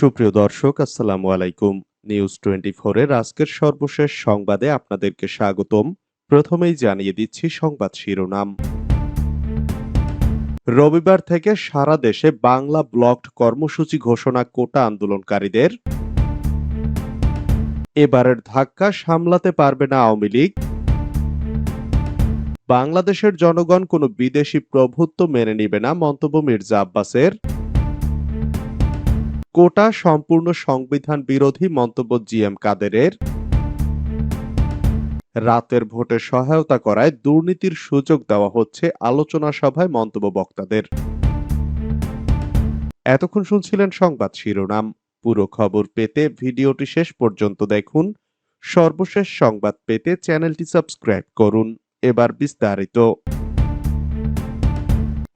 সুপ্রিয় দর্শক, আসসালামু আলাইকুম। নিউজ টোয়েন্টি এর আজকের সর্বশেষ সংবাদে আপনাদেরকে স্বাগতম। প্রথমেই জানিয়ে দিচ্ছি সংবাদ শিরোনাম। রবিবার থেকে সারা দেশে বাংলা ব্লকড কর্মসূচি ঘোষণা কোটা আন্দোলনকারীদের। এবারের ধাক্কা সামলাতে পারবে না আওয়ামী লীগ। বাংলাদেশের জনগণ কোনো বিদেশি প্রভুত্ব মেনে নিবে না, মন্তব্য মির্জা আব্বাসের। কোটা সম্পূর্ণ সংবিধান বিরোধী মন্তব্য জি এম কাদেরের। রাতের ভোটে সহায়তা করায় দুর্নীতির সুযোগ দেওয়া হচ্ছে আলোচনা সভায় মন্তব্য বক্তাদের। এতক্ষণ শুনছিলেন সংবাদ শিরোনাম। পুরো খবর পেতে ভিডিওটি শেষ পর্যন্ত দেখুন। সর্বশেষ সংবাদ পেতে চ্যানেলটি সাবস্ক্রাইব করুন। এবার বিস্তারিত।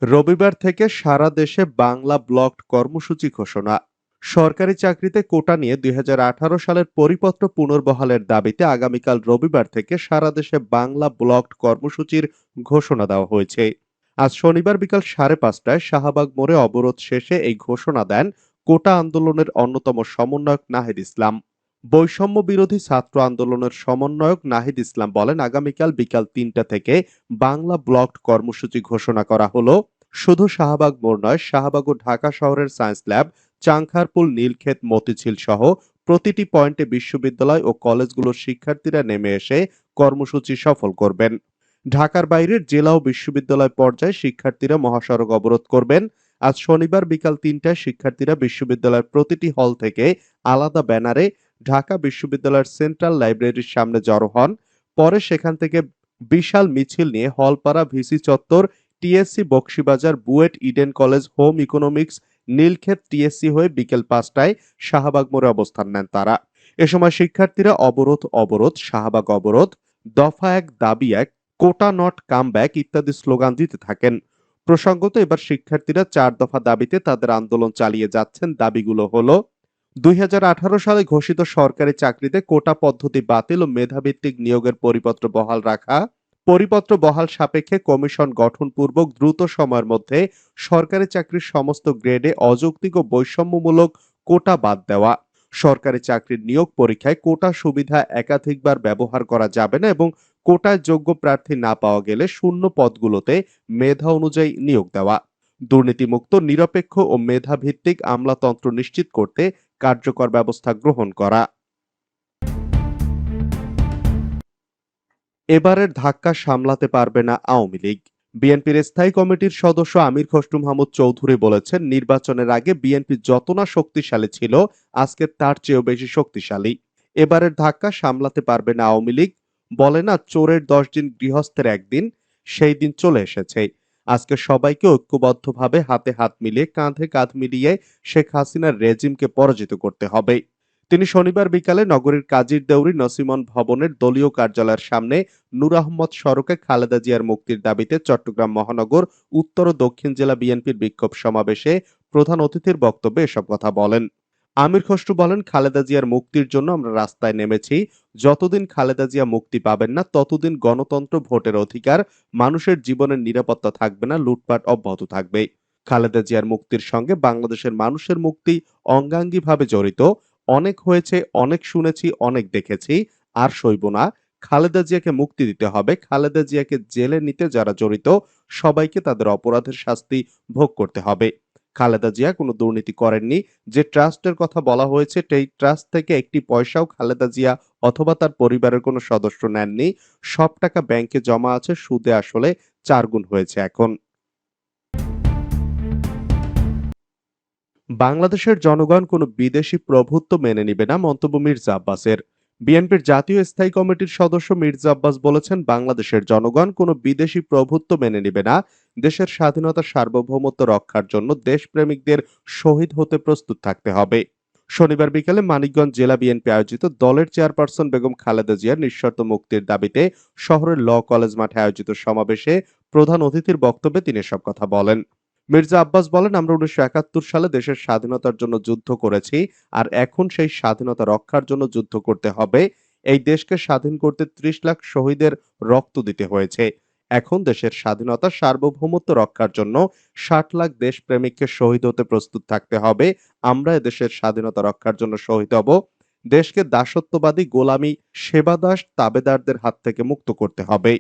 রবিবার থেকে সারা দেশে বাংলা ব্লকড কর্মসূচি ঘোষণা। সরকারি চাকরিতে কোটা নিয়ে দুই হাজার আঠারো সালের পরিপত্র পুনর্বহালের দাবিতে আগামীকাল রবিবার থেকে সারা দেশে বাংলা ব্লকড কর্মসূচির ঘোষণা দেওয়া হয়েছে। আজ শনিবার বিকাল সাড়ে পাঁচটায় শাহবাগ মোড়ে অবরোধ শেষে এই ঘোষণা দেন কোটা আন্দোলনের অন্যতম সমন্বয়ক নাহিদ ইসলাম। বৈষম্য বিরোধী ছাত্র আন্দোলনের সমন্বয়ক নাহিদ ইসলাম বলেন, আগামীকাল বিকাল তিনটা থেকে বাংলা ব্লকড কর্মসূচি ঘোষণা করা হলো। শুধু শাহবাগ মোড় নয়, শাহবাগ ও ঢাকা শহরের সায়েন্স ল্যাব চাংখারপুল, নীলক্ষেত, মতিঝিল সহ প্রতিটি পয়েন্টে বিশ্ববিদ্যালয় ও কলেজগুলোর শিক্ষার্থীরা নেমে এসে কর্মসূচি সফল করবেন। ঢাকার বাইরের জেলা ও বিশ্ববিদ্যালয় পর্যায়ে শিক্ষার্থীরা মহাসড়ক অবরোধ করবেন। আজ শনিবার বিকাল তিনটায় শিক্ষার্থীরা বিশ্ববিদ্যালয়ের প্রতিটি হল থেকে আলাদা ব্যানারে ঢাকা বিশ্ববিদ্যালয়ের সেন্ট্রাল লাইব্রেরির সামনে জড়ো হন। পরে সেখান থেকে বিশাল মিছিল নিয়ে হলপাড়া ভিসি চত্বর, TSC Bakshibazar, BUET, Eden college, home economics Nilkhet TSC হয়ে বিকেল পাঁচটায় শাহবাগ মোড়ে অবস্থান নেন তারা। এ সময় শিক্ষার্থীরা অবরোধ অবরোধ, শাহবাগ অবরোধ, দফা এক, দাবি এক, কোটা নট কাম ব্যাক ইত্যাদি স্লোগান দিতে থাকেন। প্রসঙ্গত এবার শিক্ষার্থীরা চার দফা দাবিতে তাদের আন্দোলন চালিয়ে যাচ্ছেন। দাবিগুলো হলো, দুই সালে ঘোষিত সরকারি চাকরিতে কোটা পদ্ধতি বাতিল ও মেধাভিত্তিক নিয়োগের পরিপত্র বহাল রাখা পরিপত্র বহাল সাপেক্ষে কমিশন গঠনপূর্বক দ্রুত সময়ের মধ্যে সরকারি চাকরির সমস্ত গ্রেডে অযৌক্তিক ও বৈষম্যমূলক কোটা বাদ দেওয়া। সরকারি চাকরির নিয়োগ পরীক্ষায় কোটা সুবিধা একাধিকবার ব্যবহার করা যাবে না এবং কোটায় যোগ্য প্রার্থী না পাওয়া গেলে শূন্য পদগুলোতে মেধা অনুযায়ী নিয়োগ দেওয়া। দুর্নীতিমুক্ত, নিরপেক্ষ ও মেধাভিত্তিক আমলাতন্ত্র নিশ্চিত করতে কার্যকর ব্যবস্থা গ্রহণ করা। এবারের ধাক্কা সামলাতে পারবে না আওয়ামী লীগ। বিএনপির স্থায়ী কমিটির সদস্য আমির খসরু মাহমুদ চৌধুরী বলেছেন, নির্বাচনের আগে বিএনপি যত না শক্তিশালী ছিল, আজকে তার চেয়েও বেশি শক্তিশালী। এবারের ধাক্কা সামলাতে পারবে না আওয়ামী লীগ। বলে না, চোরের দশ দিন গৃহস্থের একদিন, সেই দিন চলে এসেছে। আজকে সবাইকে ঐক্যবদ্ধভাবে হাতে হাত মিলিয়ে, কাঁধে কাঁধ মিলিয়ে শেখ হাসিনার রেজিমকে পরাজিত করতে হবে। তিনি শনিবার বিকালে নগরীর কাজীর দেউরি নসিমন ভবনের দলীয় কার্যালয়ের সামনে নূর আহমদ সড়কে খালেদা জিয়ার মুক্তির দাবিতে চট্টগ্রাম মহানগর, উত্তর ও দক্ষিণ জেলা বিএনপির বিক্ষোভ সমাবেশে প্রধান অতিথির বক্তব্যে এসব কথা বলেন। আমির খসরু বলেন, খালেদা জিয়ার মুক্তির জন্য আমরা রাস্তায় নেমেছি। যতদিন খালেদা জিয়া মুক্তি পাবেন না, ততদিন গণতন্ত্র ভোটের অধিকার, মানুষের জীবনের নিরাপত্তা থাকবে না, লুটপাট অব্যাহত থাকবে। খালেদা জিয়ার মুক্তির সঙ্গে বাংলাদেশের মানুষের মুক্তি অঙ্গাঙ্গিভাবে জড়িত। অনেক হয়েছে, অনেক শুনেছি, অনেক দেখেছি। আর সইব না। খালেদা জিয়াকে মুক্তি দিতে হবে। খালেদা জিয়াকে জেলে নিতে যারা জড়িত, সবাইকে তাদের অপরাধের শাস্তি ভোগ করতে হবে। খালেদা জিয়া কোনো দুর্নীতি করেননি। যে ট্রাস্টের কথা বলা হয়েছে, সেই ট্রাস্ট থেকে একটি পয়সাও খালেদা জিয়া অথবা তার পরিবারের কোনো সদস্য নেননি। সব টাকা ব্যাংকে জমা আছে, সুদে আসলে চার গুণ হয়েছে এখন। বাংলাদেশের জনগণ কোনো বিদেশি প্রভুত্ব মেনে নিবে না মন্তব্য মির্জা আব্বাসের। বিএনপির জাতীয় স্থায়ী কমিটির সদস্য মির্জা আব্বাস বলেছেন, বাংলাদেশের জনগণ কোনো বিদেশি প্রভুত্ব মেনে নিবে না। দেশের স্বাধীনতা সার্বভৌমত্ব রক্ষার জন্য দেশপ্রেমিকদের শহীদ হতে প্রস্তুত থাকতে হবে। শনিবার বিকেলে মানিকগঞ্জ জেলা বিএনপি আয়োজিত দলের চেয়ারপারসন বেগম খালেদা জিয়ার নিঃশর্ত মুক্তির দাবিতে শহরের ল কলেজ মাঠে আয়োজিত সমাবেশে প্রধান অতিথির বক্তব্যে তিনি সব কথা বলেন। মির্জা আব্বাস বলেন, আমরা উনিশশো একাত্তর সালে দেশের স্বাধীনতার জন্য যুদ্ধ করেছি আর এখন সেই স্বাধীনতা রক্ষার জন্য যুদ্ধ করতে হবে। এই দেশকে স্বাধীন করতে ত্রিশ লাখ শহীদের রক্ত দিতে হয়েছে। এখন দেশের স্বাধীনতা সার্বভৌমত্ব রক্ষার জন্য ষাট লাখ দেশপ্রেমিককে শহীদ হতে প্রস্তুত থাকতে হবে। আমরা দেশের স্বাধীনতা রক্ষার জন্য শহীদ হব। দেশকে দাসত্ববাদী গোলামি সেবাদাস তাবেদারদের হাত থেকে মুক্ত করতে হবে।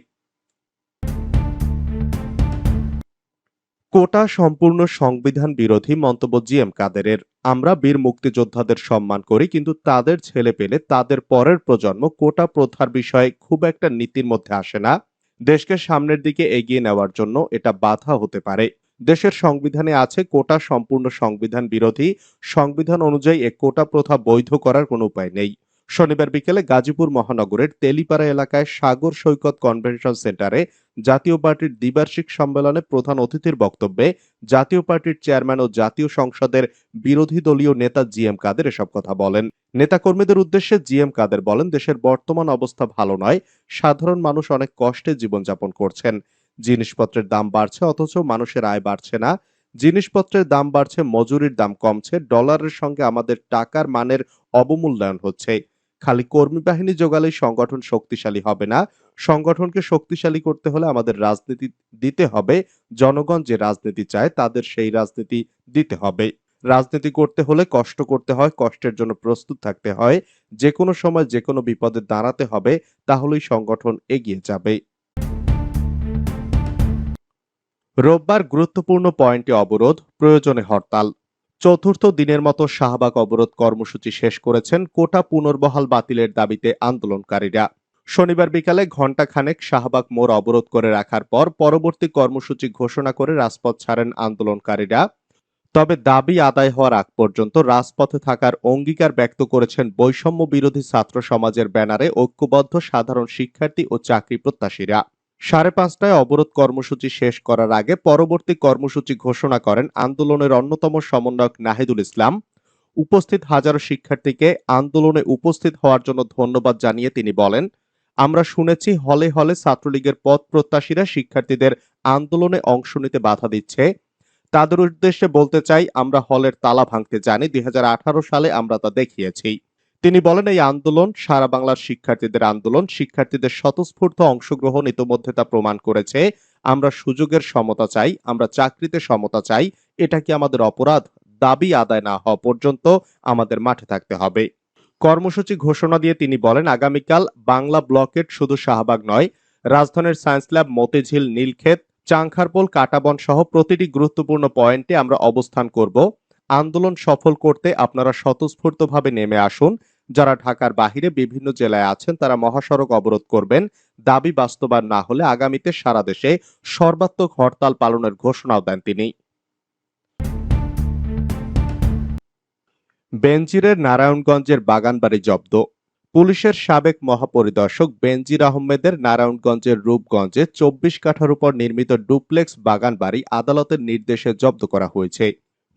কোটা সম্পূর্ণ সংবিধান বিরোধী মন্তব্য জি এম কাদেরের। আমরা বীর মুক্তিযোদ্ধাদের সম্মান করি, কিন্তু তাদের ছেলে পেলে তাদের পরের প্রজন্ম কোটা প্রথার বিষয়ে খুব একটা নীতির মধ্যে আসে না। দেশকে সামনের দিকে এগিয়ে নেওয়ার জন্য এটা বাধা হতে পারে। দেশের সংবিধানে আছে কোটা সম্পূর্ণ সংবিধান বিরোধী। সংবিধান অনুযায়ী এ কোটা প্রথা বৈধ করার কোনো উপায় নেই। শনিবার বিকেলে গাজীপুর মহানগরের তেলিপাড়া এলাকায় সাগর সৈকত কনভেনশন সেন্টারে জাতীয় পার্টির দ্বিবার্ষিক সম্মেলনে প্রধান অতিথির বক্তব্যে জাতীয় পার্টির চেয়ারম্যান ও জাতীয় সংসদের বিরোধী দলীয় নেতা জি এম কাদের এসব কথা বলেন। নেতাকর্মীদের উদ্দেশ্যে জি এম কাদের বলেন, দেশের বর্তমান অবস্থা ভালো নয়, সাধারণ মানুষ অনেক কষ্টে জীবনযাপন করছেন। জিনিসপত্রের দাম বাড়ছে, অথচ মানুষের আয় বাড়ছে না। জিনিসপত্রের দাম বাড়ছে, মজুরির দাম কমছে, ডলারের সঙ্গে আমাদের টাকার মানের অবমূল্যায়ন হচ্ছে। খালি কর্মী বাহিনী যোগালেই সংগঠন শক্তিশালী হবে না। সংগঠনকে শক্তিশালী করতে হলে আমাদের রাজনীতি দিতে হবে। জনগণ যে রাজনীতি চায়, তাদের সেই রাজনীতি দিতে হবে। রাজনীতি করতে হলে কষ্ট করতে হয়, কষ্টের জন্য প্রস্তুত থাকতে হয়। যে কোনো সময় যে কোনো বিপদে দাঁড়াতে হবে, তাহলেই সংগঠন এগিয়ে যাবে। রোববার গুরুত্বপূর্ণ পয়েন্টে অবরোধ, প্রয়োজনে হরতাল। চতুর্থ দিনের মতো শাহবাগ অবরোধ কর্মসূচি শেষ করেছেন কোটা পুনর্বহাল বাতিলের দাবিতে আন্দোলনকারীরা। শনিবার বিকালে ঘণ্টাখানেক শাহবাগ মোড় অবরোধ করে রাখার পর পরবর্তী কর্মসূচি ঘোষণা করে রাজপথ ছাড়েন আন্দোলনকারীরা। তবে দাবি আদায় হওয়ার আগ পর্যন্ত রাজপথে থাকার অঙ্গীকার ব্যক্ত করেছেন বৈষম্য বিরোধী ছাত্র সমাজের ব্যানারে ঐক্যবদ্ধ সাধারণ শিক্ষার্থী ও চাকরি প্রত্যাশীরা। সাড়ে পাঁচটায় অবরোধ কর্মসূচি শেষ করার আগে পরবর্তী কর্মসূচি ঘোষণা করেন আন্দোলনের অন্যতম সমন্বয়ক নাহিদুল ইসলাম। উপস্থিত হাজারো শিক্ষার্থীকে আন্দোলনে উপস্থিত হওয়ার জন্য ধন্যবাদ জানিয়ে তিনি বলেন, আমরা শুনেছি হলে হলে ছাত্রলীগের পথ প্রত্যাশীরা শিক্ষার্থীদের আন্দোলনে অংশ নিতে বাধা দিচ্ছে। তাদের উদ্দেশ্যে বলতে চাই, আমরা হলের তালা ভাঙতে জানি, দুই হাজার আঠারো সালে আমরা তা দেখিয়েছি। তিনি বলেন, এই আন্দোলন সারা বাংলার শিক্ষার্থীদের আন্দোলন। শিক্ষার্থীদের স্বতঃস্ফূর্ত অংশগ্রহণ ইতোমধ্যে তা প্রমাণ করেছে। আমরা সুযোগের সমতা চাই, আমরা চাকরিতে সমতা চাই। এটা কি আমাদের অপরাধ? দাবি আদায় না হওয়া পর্যন্ত আমাদের মাঠে থাকতে হবে। কর্মসূচি ঘোষণা দিয়ে তিনি বলেন, আগামীকাল বাংলা ব্লকেট শুধু শাহবাগ নয়, রাজধানীর সায়েন্স ল্যাব, মতিঝিল, নীলক্ষেত, চাংখারপোল, কাটাবন সহ প্রতিটি গুরুত্বপূর্ণ পয়েন্টে আমরা অবস্থান করব। আন্দোলন সফল করতে আপনারা স্বতঃস্ফূর্তভাবে নেমে আসুন। যারা ঢাকার বাহিরে বিভিন্ন জেলায় আছেন, তারা মহাসড়ক অবরোধ করবেন। দাবি বাস্তবায়ন না হলে আগামীতে সারা দেশে সর্বাত্মক হরতাল পালনের ঘোষণাও দেন তিনি। বেনজিরের নারায়ণগঞ্জের বাগানবাড়ি জব্দ। পুলিশের সাবেক মহাপরিদর্শক বেনজির আহমেদের নারায়ণগঞ্জের রূপগঞ্জে চব্বিশ কাঠার উপর নির্মিত ডুপ্লেক্স বাগানবাড়ি আদালতের নির্দেশে জব্দ করা হয়েছে।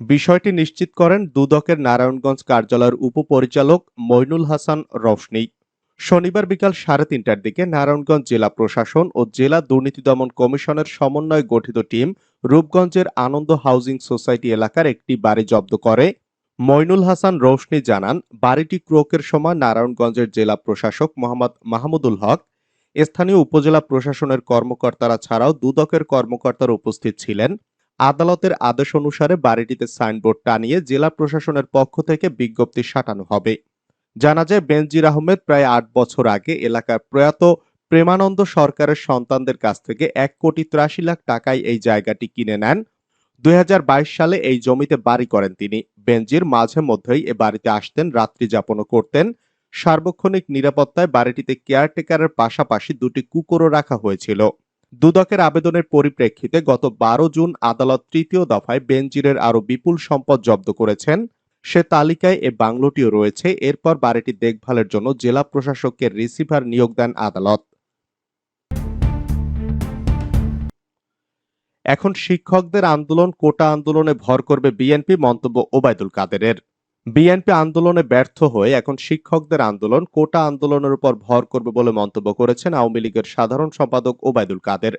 বিষয়টি নিশ্চিত করেন দুদকের নারায়ণগঞ্জ কার্যালয়ের উপপরিচালক মইনুল হাসান রওশনী শনিবার বিকাল সাড়ে তিনটার দিকে নারায়ণগঞ্জ জেলা প্রশাসন ও জেলা দুর্নীতি দমন কমিশনের সমন্বয়ে গঠিত টিম রূপগঞ্জের আনন্দ হাউজিং সোসাইটি এলাকার একটি বাড়ি জব্দ করে। মইনুল হাসান রৌশনী জানান, বাড়িটি ক্রোকের সময় নারায়ণগঞ্জের জেলা প্রশাসক মোহাম্মদ মাহমুদুল হক, স্থানীয় উপজেলা প্রশাসনের কর্মকর্তারা ছাড়াও দুদকের কর্মকর্তারা উপস্থিত ছিলেন। আদালতের আদেশ অনুসারে বাড়িটিতে সাইনবোর্ড টানিয়ে জেলা প্রশাসনের পক্ষ থেকে বিজ্ঞপ্তি সাটানো হবে। জানা যায়, বেনজির আহমেদ প্রায় আট বছর আগে এলাকার প্রয়াত প্রেমানন্দ সরকারের সন্তানদের কাছ থেকে এক কোটি ত্রাশি লাখ টাকায় এই জায়গাটি কিনে নেন। দুই হাজার বাইশ সালে এই জমিতে বাড়ি করেন তিনি। বেনজির মাঝে মধ্যেই এ বাড়িতে আসতেন, রাত্রি যাপনও করতেন। সার্বক্ষণিক নিরাপত্তায় বাড়িটিতে কেয়ারটেকারের পাশাপাশি দুটি কুকুরও রাখা হয়েছিল। দুদকের আবেদনের পরিপ্রেক্ষিতে গত বারো জুন আদালত তৃতীয় দফায় বেনজিরের আরও বিপুল সম্পদ জব্দ করেছেন। সে তালিকায় এ বাংলোটিও রয়েছে। এরপর বাড়িটি দেখভালের জন্য জেলা প্রশাসককে রিসিভার নিয়োগ দেন আদালত। এখন শিক্ষকদের আন্দোলন, কোটা আন্দোলনে ভর করবে বিএনপি মন্তব্য ওবায়দুল কাদেরের। বিএনপি আন্দোলনে ব্যর্থ হয়ে এখন শিক্ষকদের আন্দোলন কোটা আন্দোলনের উপর ভর করবে বলে মন্তব্য করেছেন আওয়ামী লীগের সাধারণ সম্পাদক ওবায়দুল কাদের।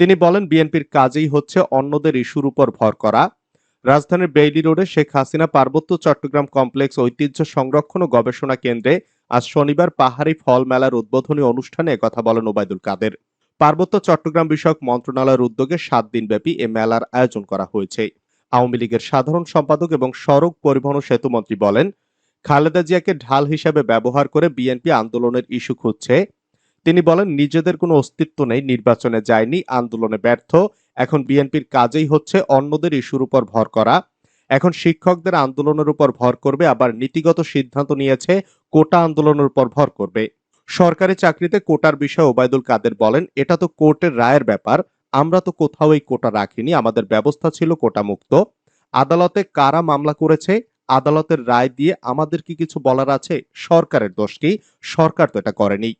তিনি বলেন, বিএনপির কাজেই হচ্ছে অন্যদের ইস্যুর উপর ভর করা। রাজধানীর বেইলি রোডে শেখ হাসিনা পার্বত্য চট্টগ্রাম কমপ্লেক্স ঐতিহ্য সংরক্ষণ ও গবেষণা কেন্দ্রে আজ শনিবার পাহাড়ি ফল মেলার উদ্বোধনী অনুষ্ঠানে কথা বলেন ওবায়দুল কাদের। পার্বত্য চট্টগ্রাম বিষয়ক মন্ত্রণালয়ের উদ্যোগে সাত দিনব্যাপী এ মেলার আয়োজন করা হয়েছে। আওয়ামী লীগের সাধারণ সম্পাদক এবং সড়ক পরিবহন ও সেতুমন্ত্রী বলেন, খালেদা জিয়াকে ঢাল হিসেবে ব্যবহার করে বিএনপি আন্দোলনের ইস্যু খুঁজছে। তিনি বলেন, নিজেদের কোনো অস্তিত্ব নেই, নির্বাচনে যায়নি, আন্দোলনে ব্যর্থ। এখন বিএনপির কাজেই হচ্ছে অন্যদের ইস্যুর উপর ভর করা। এখন শিক্ষকদের আন্দোলনের উপর ভর করবে, আবার নীতিগত সিদ্ধান্ত নিয়েছে, কোটা আন্দোলনের উপর ভর করবে। সরকারি চাকরিতে কোটার বিষয়ে ওবায়দুল কাদের বলেন, এটা তো কোর্টের রায়ের ব্যাপার। আমরা তো কোথাও এই কোটা রাখিনি, আমাদের ব্যবস্থা ছিল কোটা মুক্ত আদালতে কারা মামলা করেছে, আদালতের রায় দিয়ে আমাদের কি কিছু বলার আছে? সরকারের দোষ কি? সরকার তো এটা করেনি।